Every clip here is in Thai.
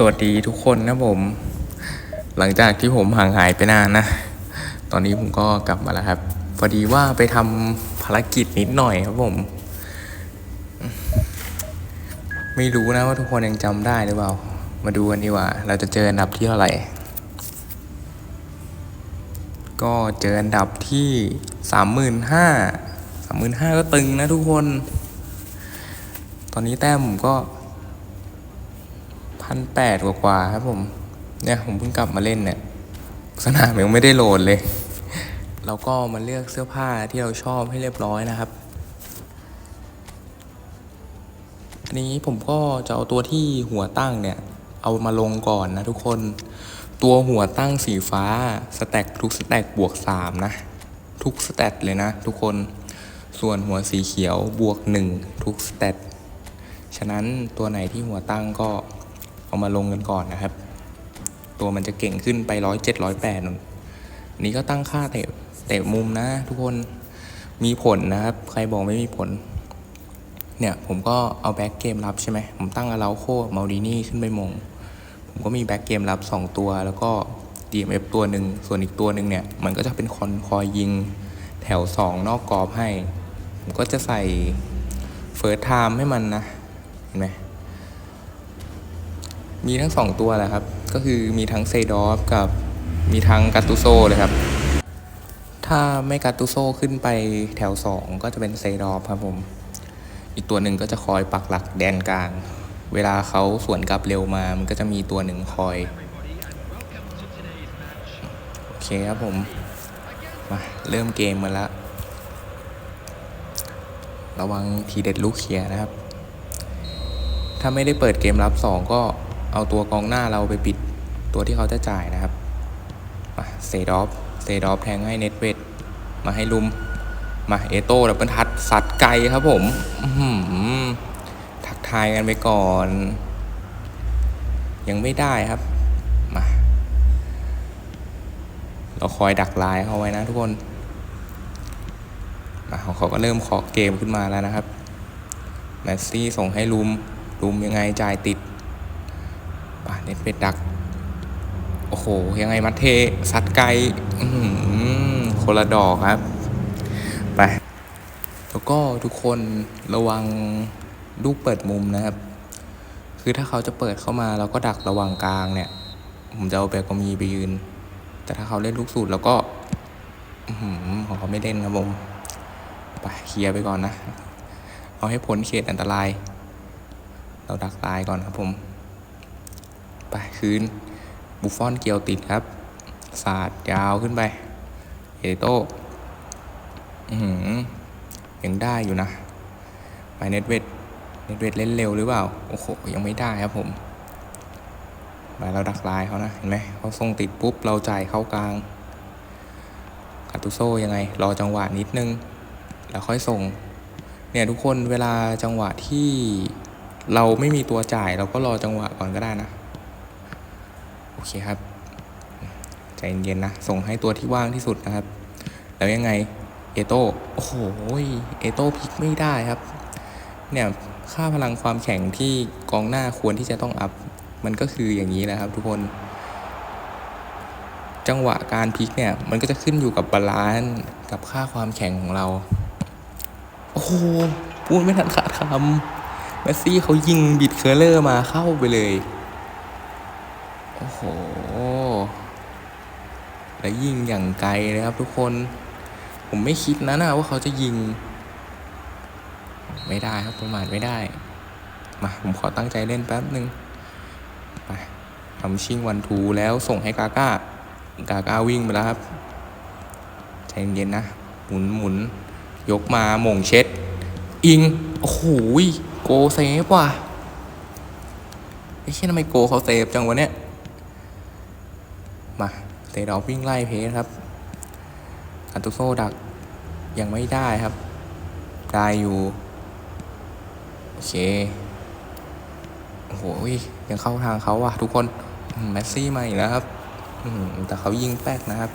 สวัสดีทุกคนนะผม หลังจากที่ผมห่างหายไปนานนะ ตอนนี้ผมก็กลับมาแล้วครับ พอดีว่าไปทำภารกิจนิดหน่อยครับผม ไม่รู้นะว่าทุกคนยังจำได้หรือเปล่า มาดูกันดีกว่า เราจะเจออันดับที่เท่าไหร่ ก็เจออันดับที่สามหมื่นห้าสามหมื่นห้าก็ตึงนะทุกคน ตอนนี้แต้มผมก็ พันแปดกว่าๆครับผม เนี่ยผมเพิ่งกลับมาเล่นเนี่ยสนามยังไม่ได้โหลดเลย เราก็มาเลือกเสื้อผ้าที่เราชอบให้เรียบร้อยนะครับอันนี้ผมก็จะเอาตัวที่หัวตั้งเนี่ย เอามาลงก่อนนะทุกคน ตัวหัวตั้งสีฟ้าสแต็กทุกสแต็กบวกสามนะ ทุกสแตทเลยนะทุกคนส่วนหัวสีเขียวบวกหนึ่งทุกสแตทฉะนั้นตัวไหนที่หัวตั้งก็ เอามาลงกันก่อนนะครับ ตัวมันจะเก่งขึ้นไปร้อยเจ็ดร้อยแปดนนนี่ก็ตั้งค่าเตะเตะมุมนะ ทุกคนมีผลนะครับ ใครบอกไม่มีผล เนี่ยผมก็เอาแบ็กเกมรับใช่ไหมผมตั้งอาราโคมาดินี่ขึ้นไปมง ผมก็มีแบ็กเกมรับ 2 ตัว แล้วก็ DMF ตัวหนึ่งส่วนอีกตัวหนึ่งเนี่ย มันก็จะเป็นคอนคอยยิงแถว 2 นอกกรอบให้ ผมก็จะใส่เฟิร์สไทม์ให้มันนะ เห็นไหม มีทั้งสองตัวแหละครับ ก็คือมีทั้งเซดอฟกับมีทั้งกาตูโซเลยครับ ถ้าไม่กาตูโซขึ้นไปแถว 2 ก็จะเป็นเซดอฟครับผม อีกตัวหนึ่งก็จะคอยปักหลักแดนกลาง เวลาเขาสวนกลับเร็วมา มันก็จะมีตัวหนึ่งคอย โอเคครับผม มาเริ่มเกมมาล้วระวังทีเด็ดลูกเขียนะครับ ถ้าไม่ได้เปิดเกมรับ 2 ก็ เอาตัวกองหน้าเราไปปิดตัวที่เขาจะจ่ายนะครับมาเซดอฟเซดอฟแทงให้เน็ตเวทมาให้ลุม มาเอโต้ดับเบิลทัดสัตว์ไกลครับผมหือทักทายกันไปก่อน ยังไม่ได้ครับ มา เราคอยดักลายเขาไว้นะทุกคนมาของเขาก็เริ่มเคาะเกมขึ้นมาแล้วนะครับแมสซี่ส่งให้ลุมลุมยังไงจ่ายติด ป่าเน็ตเป็ดดัก โอ้โห ยังไงมัดเทซัดไกลคนละดอกครับ ไป แล้วก็ทุกคนระวังลูกเปิดมุมนะครับ คือถ้าเขาจะเปิดเข้ามาเราก็ดักระว่างกลางเนี่ย ผมจะเอาแบกกมีไปยืน แต่ถ้าเขาเล่นลูกสูตรแล้วก็หือของเขาไม่เล่นครับผมไปเคลียร์ไปก่อนนะ เอาให้พ้นเขตอันตราย เราดักตายก่อนครับผม ไปคืน บุฟฟอนเกียวติดครับ สาดยาวขึ้นไป เอโต้ยังได้อยู่นะไปเน็ตเวทเน็ตเวทเล่นเร็วหรือเปล่า โอ้โห ยังไม่ได้ครับผมไปเราดักลายเขานะ เห็นไหมเขาส่งติดปุ๊บ เราจ่ายเข้ากลางคาตุโซยังไง รอจังหวะนิดนึง แล้วค่อยส่ง เนี่ยทุกคนเวลาจังหวะที่เราไม่มีตัวจ่ายเราก็รอจังหวะก่อนก็ได้นะ เคครับ ใจเย็นๆนะ ส่งให้ตัวที่ว่างที่สุดนะครับ แล้วยังไง เอโต้โอ้โหเอโต้พลิกไม่ได้ครับ เนี่ยค่าพลังความแข็งที่กองหน้าควรที่จะต้องอัพ มันก็คืออย่างนี้แหละครับ ทุกคน จังหวะการพลิกเนี่ย มันก็จะขึ้นอยู่กับบาลานซ์กับค่าความแข็งของเรา โอ้โหพูดไม่ทันขาดคำเมสซี่เขายิงบิดเคอร์เลอร์มาเข้าไปเลย โอ้โห แล้วยิงอย่างไกลเลยครับทุกคน ผมไม่คิดนะนะว่าเขาจะยิง ไม่ได้ครับประมาทไม่ได้ มาผมขอตั้งใจเล่นแป๊บหนึ่งไปทำชิงวันทูแล้วส่งให้กาก้ากาก้าวิ่งไปแล้วครับใจเย็นๆนะ หมุนหมุนยกมาหม่งเช็ด อิง โอ้โหโกเซฟว่ะไอ้เช่นทำไมโกเขาเซฟจังวะเนี่ย เตดอกวิ่งไล่เพสครับคัตุโซดักยังไม่ได้ครับ ได้อยู่ โอเค โอ้โหยังเข้าทางเขาว่ะทุกคนมแมสซี่มาอีกแล้วครับอืมแต่เขายิงแป๊กนะครับ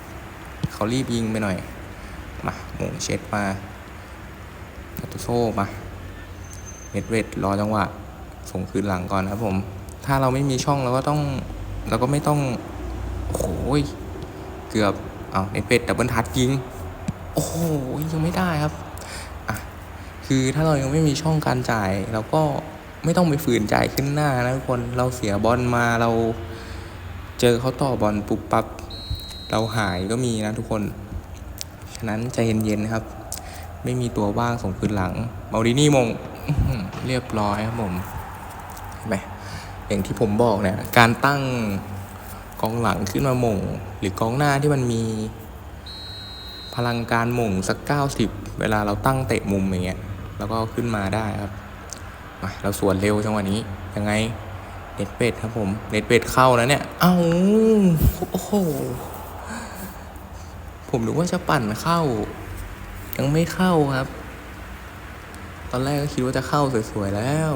เขารีบยิงไปหน่อย มาหมงเช็ดมาคัตุโซมาเน็ตเวทรอจังหวะส่งคืนหลังก่อนครับผม ถ้าเราไม่มีช่องเราก็ต้อง เราก็ไม่ต้อง โอ้โหย เกือบเอาเน็ตเป็ดดับเบิลทัชยิง โอ้โหยังไม่ได้ครับอะคือถ้าเรายังไม่มีช่องการจ่ายเราก็ไม่ต้องไปฝืนจ่ายขึ้นหน้านะทุกคนเราเสียบอลมาเราเจอเขาต่อบอลปุ๊บปั๊บเราหายก็มีนะทุกคน ฉะนั้นใจเย็นๆนะครับ ไม่มีตัวว่างส่งคืนหลังเมาดินี่มงเรียบร้อยครับผมเห็นไหมอย่างที่ผมบอกเนี่ยการตั้ง กองหลังขึ้นมาหม่ง หรือกองหน้าที่มันมี พลังการหม่งสัก90เวลาเราตั้งเตะมุมอย่างเงี้ยแล้วก็ขึ้นมาได้ครับมาเราสวนเร็วจังหวะนี้ยังไงเน็ตเป็ดครับผมเน็ตเป็ดเข้าแล้วเนี่ยเอ้าโอ้โหผมนึกว่าจะปั่นเข้า ยังไม่เข้าครับ ตอนแรกก็คิดว่าจะเข้าสวยๆแล้ว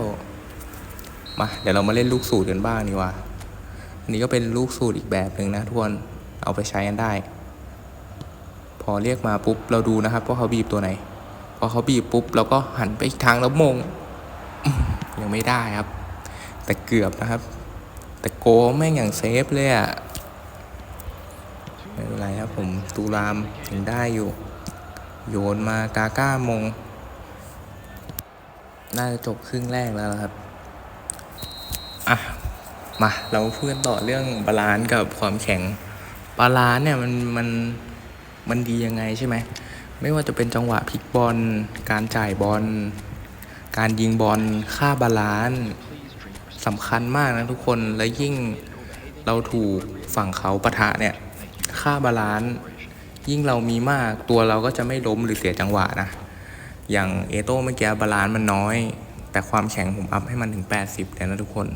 มา เดี๋ยวเรามาเล่นลูกสูตรกันบ้างดีกว่า อันนี้ก็เป็นลูกสูตรอีกแบบหนึ่งนะทุกคนเอาไปใช้กันได้ พอเรียกมาปุ๊บเราดูนะครับว่าเขาบีบตัวไหน พอเขาบีบปุ๊บเราก็หันไปอีกทางแล้วมง ยังไม่ได้ครับ แต่เกือบนะครับ แต่โกแม่งอย่างเซฟเลยอะไม่เป็นไรครับผมตูรามยังได้อยู่ โยนมากาก้ามง น่าจะจบครึ่งแรกแล้วครับ อะ มาเราเพื่อนต่อเรื่องบาลานซ์กับความแข็งบาลานซ์เนี่ยมันมันมันดียังไงใช่ไหมไม่ว่าจะเป็นจังหวะพลิกบอล การจ่ายบอล การยิงบอลค่าบาลานซ์สำคัญมากนะทุกคนและยิ่งเราถูกฝั่งเขาปะทะเนี่ยค่าบาลานซ์ยิ่งเรามีมากตัวเราก็จะไม่ล้มหรือเสียจังหวะนะอย่างเอโต้เมื่อกี้บาลานซ์มันน้อย แต่ความแข็งผมอัพให้มันถึง 80แต่นะทุกคน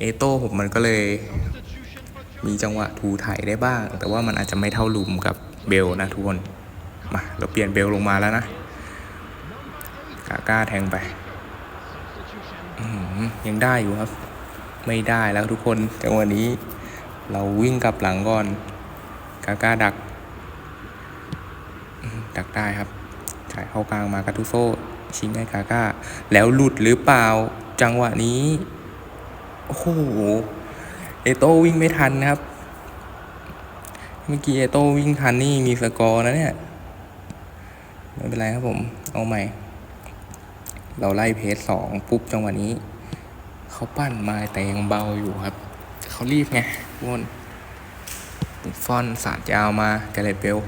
เอโต้ผมมันก็เลย มีจังหวะถูไถได้บ้าง แต่ว่ามันอาจจะไม่เท่าลุมกับเบลนะทุกคน มาเราเปลี่ยนเบลลงมาแล้วนะกาก้าแทงไปยังได้อยู่ครับ ไม่ได้แล้วทุกคนจังหวะนี้ เราวิ่งกลับหลังก่อนกาก้าดัก ดักได้ครับจ่ายเข้ากลางมากาตุโซชิงให้กาก้า แล้วหลุดหรือเปล่าจังหวะนี้ โอ้โห เอโต้วิ่งไม่ทันนะครับ เมื่อกี้เอโต้วิ่งทันนี่มีสกอร์นะเนี่ย ไม่เป็นไรครับผม เอาใหม่ เราไล่เพจสองปุ๊บจังหวะนี้ เขาปั้นมาแต่ยังเบาอยู่ครับ เขารีบไงทุกคนฟอนสาดยาวมาแกเรตเบล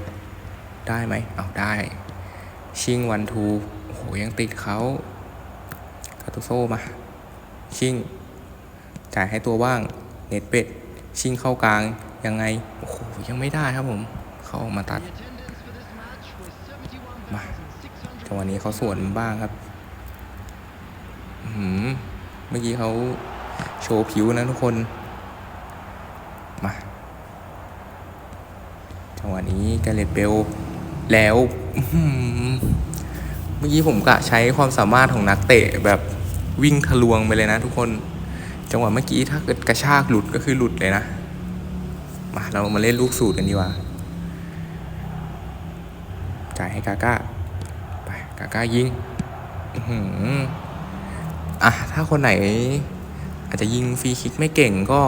ได้ไหม เอาได้ ชิงวันทู โอ้โห ยังติดเขา คาตุโซมา ชิง จ่ายให้ตัวว่าง เน็ตเป็ด ชิงเข้ากลาง ยังไง โอ้โห ยังไม่ได้ครับผม เขาออกมาตัด มาจังหวะนี้เขาสวนบ้างครับหือเมื่อกี้เขาโชว์ผิวนะทุกคน มาจังหวะนี้แกเรตเบลแล้วเมื่อกี้ผมกะใช้ความสามารถของนักเตะแบบวิ่งทะลวงไปเลยนะทุกคน จังหวะเมื่อกี้ถ้าเกิดกระชากหลุดก็คือหลุดเลยนะ มาเรามาเล่นลูกสูตรกันดีกว่า จ่ายให้กาก้า ไปกาก้ายิงอื้มอะถ้าคนไหน อาจจะยิงฟรีคิกไม่เก่งก็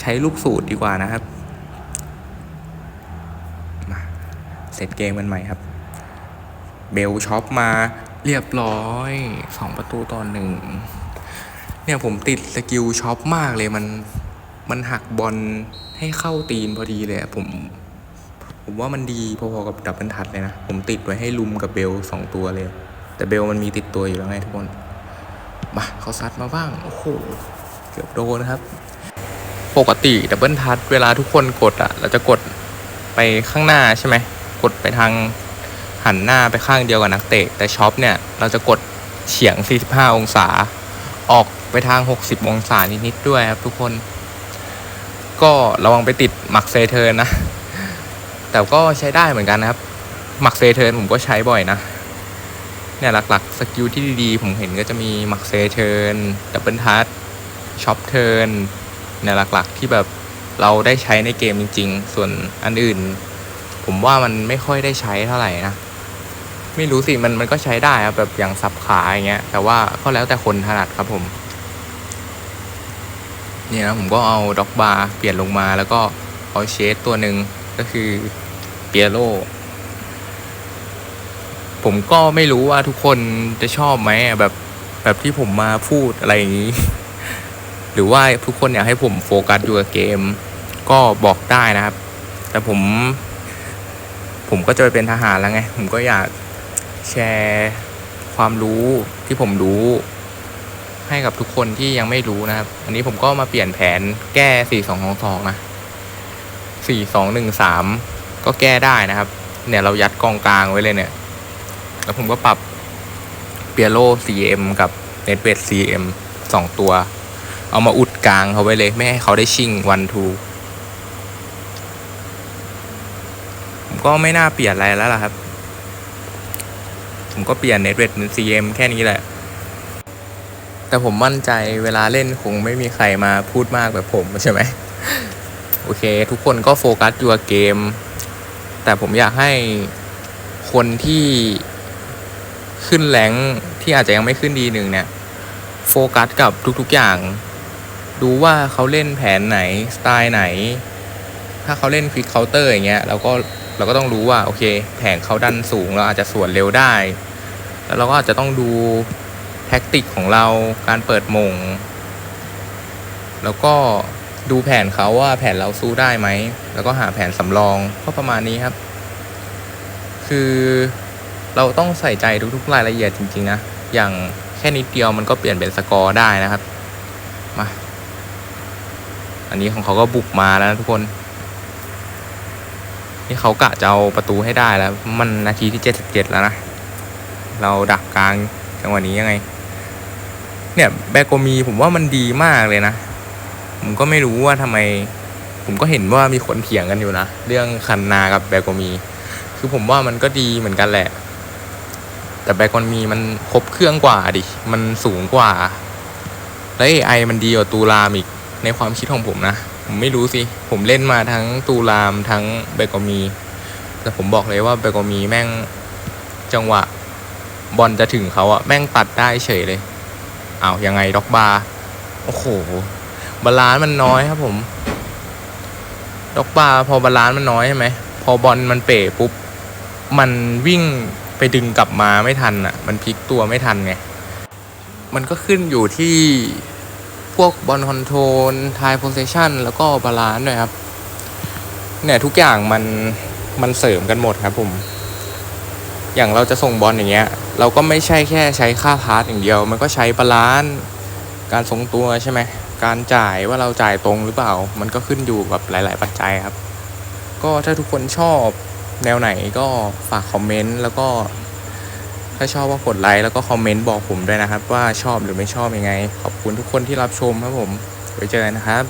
ใช้ลูกสูตรดีกว่านะครับ มาเสร็จเกมกันใหม่ครับ เบลช็อปมาเรียบร้อยสองประตูต่อหนึ่ง เนี่ยผมติดสกิลช็อปมากเลยมันมันหักบอลให้เข้าตีนพอดีเลยผม ผมว่ามันดีพอๆกับดับเบิลทัดเลยนะ ผมติดไว้ให้ลุมกับเบลสองตัวเลย แต่เบลมันมีติดตัวอยู่แล้วไงทุกคน มาเขาซัดมาบ้าง โอ้โห เกือบโดนนะครับ ปกติดับเบิลทัดเวลาทุกคนกดอะเราจะกดไปข้างหน้าใช่ไหม กดไปทางหันหน้าไปข้างเดียวกับนักเตะ แต่ช็อปเนี่ย เราจะกดเฉียง 45 องศา ออก ไปทาง 60 องศานิดๆด้วยครับทุกคน ก็ระวังไปติดหมักเซเทิร์นนะ แต่ก็ใช้ได้เหมือนกันนะครับ หมักเซเทิร์นผมก็ใช้บ่อยนะ เนี่ยหลักๆสกิลที่ดีๆ ผมเห็นก็จะมีหมักเซเทิร์นดับเบิลทัชช็อปเทิร์นเนี่ยหลักๆที่แบบเราได้ใช้ในเกมจริง ๆ ส่วนอันอื่น ผมว่ามันไม่ค่อยได้ใช้เท่าไหร่นะไม่รู้สิมันมันก็ใช้ได้ครับแบบอย่างสับขาอย่างเงี้ยแต่ว่าก็แล้วแต่คนถนัดครับผม นี่นะผมก็เอาด็อกบาร์เปลี่ยนลงมาแล้วก็เอาเชสตัวหนึ่งก็คือเปียโรผมก็ไม่รู้ว่าทุกคนจะชอบไหมแบบแบบที่ผมมาพูดอะไรอย่างนี้ หรือว่าทุกคนอยากให้ผมโฟกัสอยู่กับเกม ก็บอกได้นะครับ แต่ผม ผมก็จะไปเป็นทหารแล้วไง ผมก็อยากแชร์ความรู้ที่ผมรู้ ให้กับทุกคนที่ยังไม่รู้นะครับ อันนี้ผมก็มาเปลี่ยนแผนแก้4 2 2 2นะ4 2 1 3ก็แก้ได้นะครับ เนี่ยเรายัดกองกลางไว้เลยเนี่ย แล้วผมก็ปรับเปียโร่ CM กับเน็ตเวท CM สองตัว เอามาอุดกลางเขาไว้เลย ไม่ให้เขาได้ชิงวันทูผมก็ไม่น่าเปลี่ยนอะไรแล้วล่ะครับ ผมก็เปลี่ยนเน็ตเวทเป็น CM แค่นี้แหละ แต่ผมมั่นใจเวลาเล่นคงไม่มีใครมาพูดมากแบบผมใช่ไหมโอเค ทุกคนก็โฟกัสอยู่กับเกม แต่ผมอยากให้คนที่ขึ้นแรงที่อาจจะยังไม่ขึ้นดีหนึ่งเนี่ย โฟกัสกับทุกๆอย่าง ดูว่าเขาเล่นแผนไหน สไตล์ไหน ถ้าเขาเล่นควิกเคาน์เตอร์อย่างเงี้ยเราก็เราก็ต้องรู้ว่า โอเค แผงเขาดันสูงเราอาจจะสวนเร็วได้ แล้วเราก็อาจจะต้องดู แท็กติกของเราการเปิดมง แล้วก็ดูแผนเขาว่าแผนเราสู้ได้ไหม แล้วก็หาแผนสำรองก็ประมาณนี้ครับ คือเราต้องใส่ใจทุกๆรายละเอียดจริงๆนะ อย่างแค่นิดเดียวมันก็เปลี่ยนเป็นสกอร์ได้นะครับ มา อันนี้ของเขาก็บุกมาแล้วนะทุกคน นี่เขากะจะเอาประตูให้ได้แล้ว มันนาทีที่เจ็ดสิบเจ็ดแล้วนะ เราดักกลางจังหวะนี้ยังไง เนี่ยแบโกมีผมว่ามันดีมากเลยนะ ผมก็ไม่รู้ว่าทำไม ผมก็เห็นว่ามีคนเถียงกันอยู่นะ เรื่องคันนากับแบโกมี คือผมว่ามันก็ดีเหมือนกันแหละ แต่แบโกมีมันครบเครื่องกว่าดิ มันสูงกว่า แล้ว AI มันดีกว่าตูรามอีกในความคิดของผมนะ ผมไม่รู้สิ ผมเล่นมาทั้งตูรามทั้งเบโกมี แต่ผมบอกเลยว่าเบโกมีแม่งจังหวะบอลจะถึงเขาอะแม่งตัดได้เฉยเลย เอายังไงด็อกบาร์โอ้โหบาลานซ์มันน้อยครับผมด็อกบาร์พอบาลานซ์มันน้อยใช่ไหมพอบอลมันเป๋ปุ๊บมันวิ่งไปดึงกลับมาไม่ทันอะมันพลิกตัวไม่ทันไงมันก็ขึ้นอยู่ที่พวกบอลคอนโทรลทายโพสชันแล้วก็บาลานซ์ด้วยครับ เนี่ยทุกอย่างมันมันเสริมกันหมดครับผม อย่างเราจะส่งบอลอย่างเงี้ย เราก็ไม่ใช่แค่ใช้ค่าพาสอย่างเดียว มันก็ใช้บาลานซ์การทรงตัวใช่ไหมการจ่ายว่าเราจ่ายตรงหรือเปล่า มันก็ขึ้นอยู่กับหลาย ๆ ปัจจัยครับ ก็ถ้าทุกคนชอบแนวไหนก็ฝากคอมเมนต์แล้วก็ ถ้าชอบก็กดไลค์แล้วก็คอมเมนต์บอกผมด้วยนะครับ ว่าชอบหรือไม่ชอบยังไง ขอบคุณทุกคนที่รับชมครับผมไว้เจอกันนะครับ